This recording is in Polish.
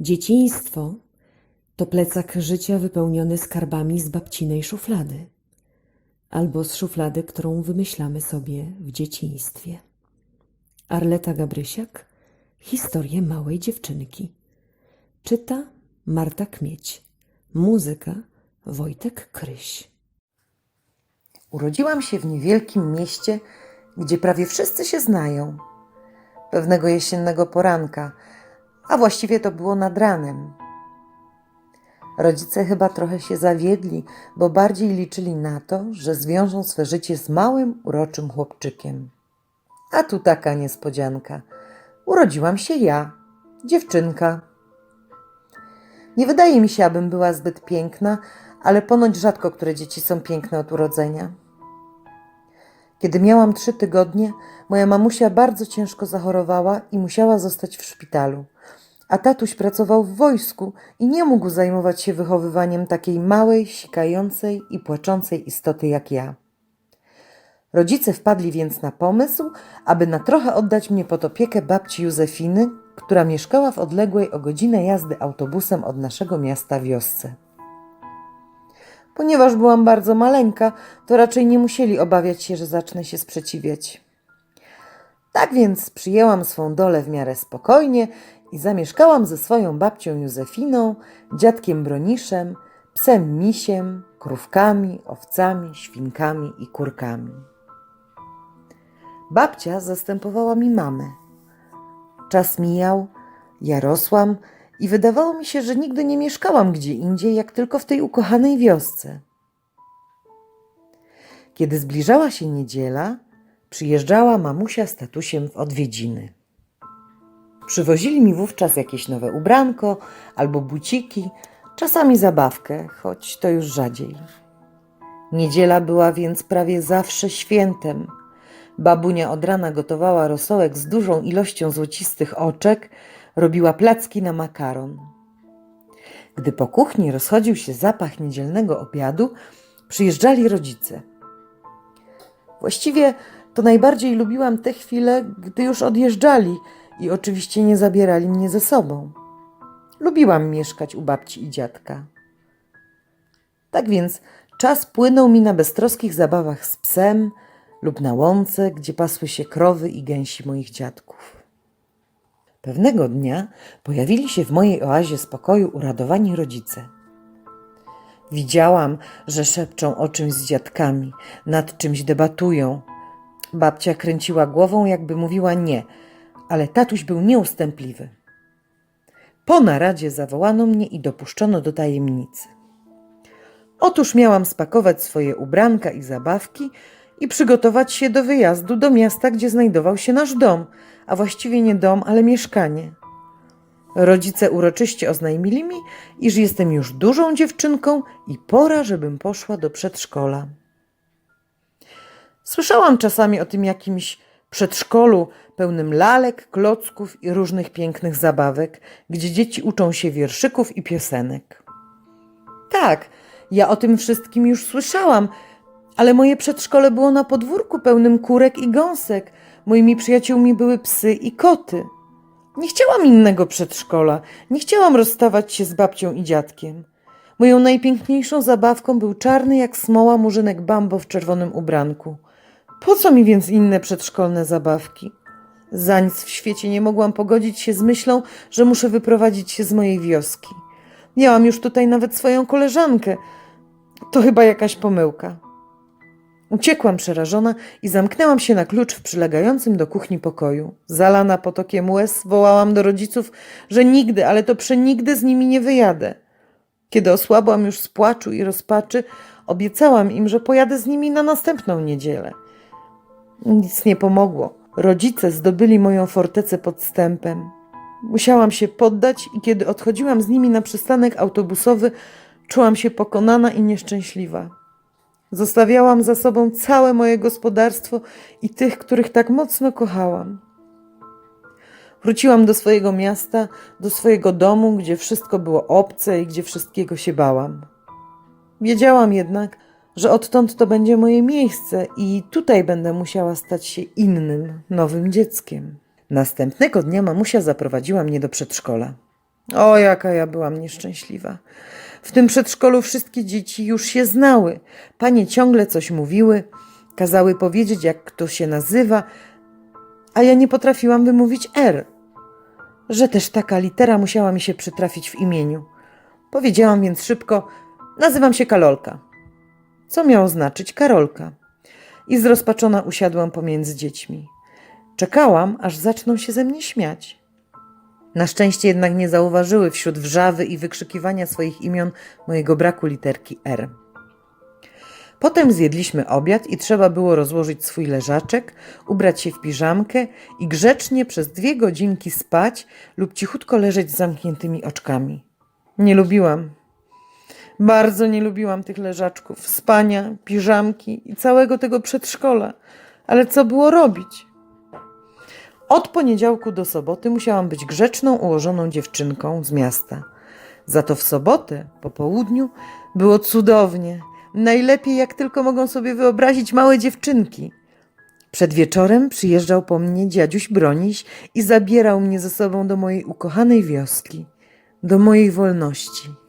Dzieciństwo to plecak życia wypełniony skarbami z babcinej szuflady albo z szuflady, którą wymyślamy sobie w dzieciństwie. Arleta Gabrysiak Historię małej dziewczynki. Czyta Marta Kmieć. Muzyka Wojtek Kryś. Urodziłam się w niewielkim mieście, gdzie prawie wszyscy się znają. Pewnego jesiennego poranka, a właściwie to było nad ranem. Rodzice chyba trochę się zawiedli, bo bardziej liczyli na to, że zwiążą swe życie z małym, uroczym chłopczykiem. A tu taka niespodzianka. Urodziłam się ja, dziewczynka. Nie wydaje mi się, abym była zbyt piękna, ale ponoć rzadko które dzieci są piękne od urodzenia. Kiedy miałam trzy tygodnie, moja mamusia bardzo ciężko zachorowała i musiała zostać w szpitalu. A tatuś pracował w wojsku i nie mógł zajmować się wychowywaniem takiej małej, sikającej i płaczącej istoty jak ja. Rodzice wpadli więc na pomysł, aby na trochę oddać mnie pod opiekę babci Józefiny, która mieszkała w odległej o godzinę jazdy autobusem od naszego miasta wiosce. Ponieważ byłam bardzo maleńka, to raczej nie musieli obawiać się, że zacznę się sprzeciwiać. Tak więc przyjęłam swą dolę w miarę spokojnie i zamieszkałam ze swoją babcią Józefiną, dziadkiem Broniszem, psem Misiem, krówkami, owcami, świnkami i kurkami. Babcia zastępowała mi mamę. Czas mijał, ja rosłam i wydawało mi się, że nigdy nie mieszkałam gdzie indziej, jak tylko w tej ukochanej wiosce. Kiedy zbliżała się niedziela, przyjeżdżała mamusia z tatusiem w odwiedziny. Przywozili mi wówczas jakieś nowe ubranko albo buciki, czasami zabawkę, choć to już rzadziej. Niedziela była więc prawie zawsze świętem. Babunia od rana gotowała rosołek z dużą ilością złocistych oczek, robiła placki na makaron. Gdy po kuchni rozchodził się zapach niedzielnego obiadu, przyjeżdżali rodzice. Właściwie to najbardziej lubiłam te chwile, gdy już odjeżdżali i oczywiście nie zabierali mnie ze sobą. Lubiłam mieszkać u babci i dziadka. Tak więc czas płynął mi na beztroskich zabawach z psem lub na łące, gdzie pasły się krowy i gęsi moich dziadków. Pewnego dnia pojawili się w mojej oazie spokoju uradowani rodzice. Widziałam, że szepczą o czymś z dziadkami, nad czymś debatują. Babcia kręciła głową, jakby mówiła nie, ale tatuś był nieustępliwy. Po naradzie zawołano mnie i dopuszczono do tajemnicy. Otóż miałam spakować swoje ubranka i zabawki i przygotować się do wyjazdu do miasta, gdzie znajdował się nasz dom, a właściwie nie dom, ale mieszkanie. Rodzice uroczyście oznajmili mi, iż jestem już dużą dziewczynką i pora, żebym poszła do przedszkola. Słyszałam czasami o tym jakimś przedszkolu pełnym lalek, klocków i różnych pięknych zabawek, gdzie dzieci uczą się wierszyków i piosenek. Tak, ja o tym wszystkim już słyszałam, ale moje przedszkole było na podwórku pełnym kurek i gąsek. Moimi przyjaciółmi były psy i koty. Nie chciałam innego przedszkola, nie chciałam rozstawać się z babcią i dziadkiem. Moją najpiękniejszą zabawką był czarny jak smoła murzynek Bambo w czerwonym ubranku. Po co mi więc inne przedszkolne zabawki? Za nic w świecie nie mogłam pogodzić się z myślą, że muszę wyprowadzić się z mojej wioski. Miałam już tutaj nawet swoją koleżankę. To chyba jakaś pomyłka. Uciekłam przerażona i zamknęłam się na klucz w przylegającym do kuchni pokoju. Zalana potokiem łez wołałam do rodziców, że nigdy, ale to przenigdy z nimi nie wyjadę. Kiedy osłabłam już z płaczu i rozpaczy, obiecałam im, że pojadę z nimi na następną niedzielę. Nic nie pomogło. Rodzice zdobyli moją fortecę podstępem. Musiałam się poddać i kiedy odchodziłam z nimi na przystanek autobusowy, czułam się pokonana i nieszczęśliwa. Zostawiałam za sobą całe moje gospodarstwo i tych, których tak mocno kochałam. Wróciłam do swojego miasta, do swojego domu, gdzie wszystko było obce i gdzie wszystkiego się bałam. Wiedziałam jednak, że odtąd to będzie moje miejsce i tutaj będę musiała stać się innym, nowym dzieckiem. Następnego dnia mamusia zaprowadziła mnie do przedszkola. O, jaka ja byłam nieszczęśliwa. W tym przedszkolu wszystkie dzieci już się znały. Panie ciągle coś mówiły, kazały powiedzieć, jak kto się nazywa, a ja nie potrafiłam wymówić R. Że też taka litera musiała mi się przytrafić w imieniu. Powiedziałam więc szybko: Nazywam się Karolka. Co miało znaczyć Karolka? I zrozpaczona usiadłam pomiędzy dziećmi. Czekałam, aż zaczną się ze mnie śmiać. Na szczęście jednak nie zauważyły wśród wrzawy i wykrzykiwania swoich imion mojego braku literki R. Potem zjedliśmy obiad i trzeba było rozłożyć swój leżaczek, ubrać się w piżamkę i grzecznie przez dwie godzinki spać lub cichutko leżeć z zamkniętymi oczkami. Nie lubiłam. Bardzo nie lubiłam tych leżaczków, spania, piżamki i całego tego przedszkola. Ale co było robić? Od poniedziałku do soboty musiałam być grzeczną, ułożoną dziewczynką z miasta. Za to w sobotę, po południu, było cudownie. Najlepiej, jak tylko mogą sobie wyobrazić małe dziewczynki. Przed wieczorem przyjeżdżał po mnie dziaduś Broniś i zabierał mnie ze sobą do mojej ukochanej wioski, do mojej wolności.